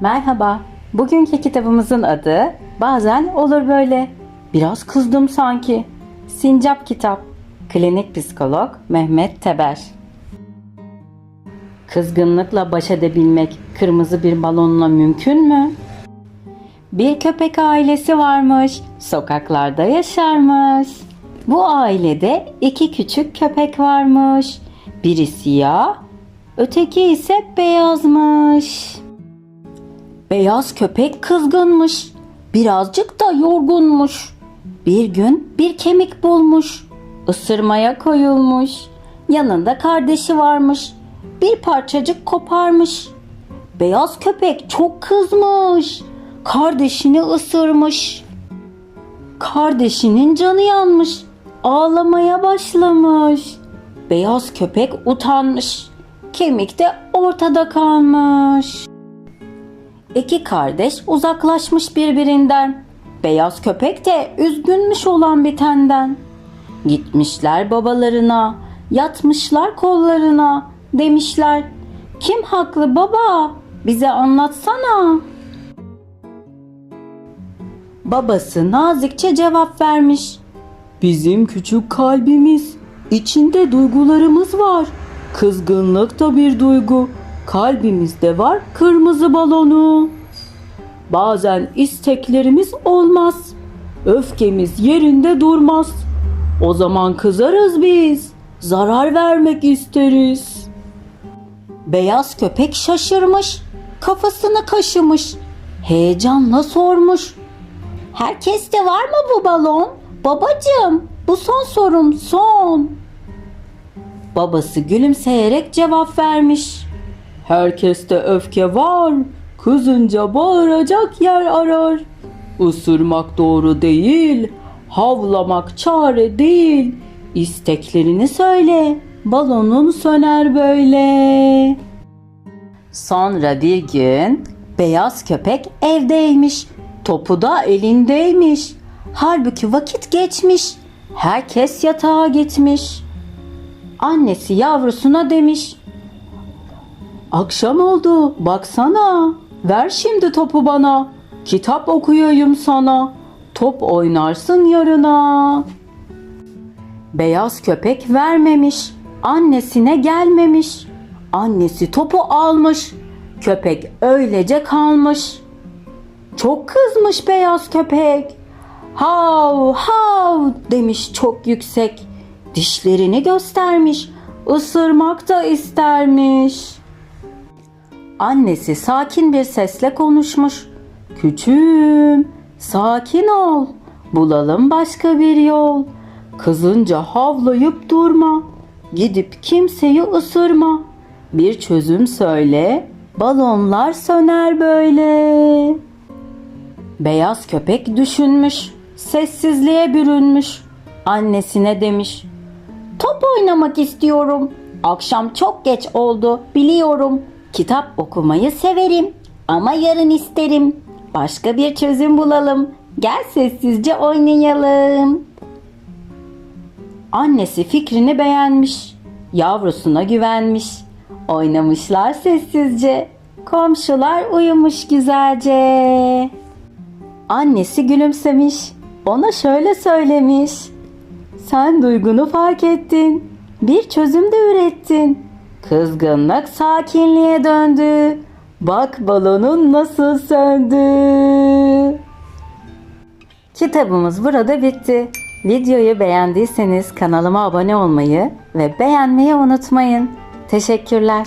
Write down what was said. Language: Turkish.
Merhaba. Bugünkü kitabımızın adı Bazen Olur Böyle. Biraz kızdım sanki. Sincap Kitap. Klinik psikolog Mehmet Teber. Kızgınlıkla baş edebilmek kırmızı bir balonla mümkün mü? Bir köpek ailesi varmış, sokaklarda yaşarmış. Bu ailede iki küçük köpek varmış. Biri siyah, öteki ise beyazmış. Beyaz köpek kızgınmış. Birazcık da yorgunmuş. Bir gün bir kemik bulmuş. Isırmaya koyulmuş. Yanında kardeşi varmış. Bir parçacık koparmış. Beyaz köpek çok kızmış. Kardeşini ısırmış. Kardeşinin canı yanmış. Ağlamaya başlamış. Beyaz köpek utanmış. Kemik de ortada kalmış. İki kardeş uzaklaşmış birbirinden. Beyaz köpek de üzgünmüş olan bitenden. Gitmişler babalarına, yatmışlar kollarına. Demişler, kim haklı baba? Bize anlatsana. Babası nazikçe cevap vermiş. Bizim küçük kalbimiz, içinde duygularımız var. Kızgınlık da bir duygu. Kalbimizde var kırmızı balonu. Bazen isteklerimiz olmaz. Öfkemiz yerinde durmaz. O zaman kızarız biz. Zarar vermek isteriz. Beyaz köpek şaşırmış. Kafasını kaşımış. Heyecanla sormuş. Herkeste var mı bu balon? Babacığım, bu son sorum, son. Babası gülümseyerek cevap vermiş. Herkeste öfke var. Kızınca bağıracak yer arar. Isırmak doğru değil. Havlamak çare değil. İsteklerini söyle. Balonun söner böyle. Sonra bir gün beyaz köpek evdeymiş. Topu da elindeymiş. Halbuki vakit geçmiş. Herkes yatağa gitmiş. Annesi yavrusuna demiş. Akşam oldu baksana. Ver şimdi topu bana. Kitap okuyayım sana. Top oynarsın yarına. Beyaz köpek vermemiş. Annesine gelmemiş. Annesi topu almış. Köpek öylece kalmış. Çok kızmış beyaz köpek. Hav hav demiş çok yüksek. Dişlerini göstermiş. Isırmak da istermiş. Annesi sakin bir sesle konuşmuş. Küçüğüm, sakin ol. Bulalım başka bir yol. Kızınca havlayıp durma. Gidip kimseyi ısırma. Bir çözüm söyle. Balonlar söner böyle. Beyaz köpek düşünmüş. Sessizliğe bürünmüş. Annesine demiş. Top oynamak istiyorum. Akşam çok geç oldu biliyorum. Kitap okumayı severim ama yarın isterim. Başka bir çözüm bulalım. Gel sessizce oynayalım. Annesi fikrini beğenmiş. Yavrusuna güvenmiş. Oynamışlar sessizce. Komşular uyumuş güzelce. Annesi gülümsemiş. Ona şöyle söylemiş. Sen duygunu fark ettin. Bir çözüm de ürettin. Kızgınlık sakinliğe döndü. Bak balonun nasıl söndü. Kitabımız burada bitti. Videoyu beğendiyseniz kanalıma abone olmayı ve beğenmeyi unutmayın. Teşekkürler.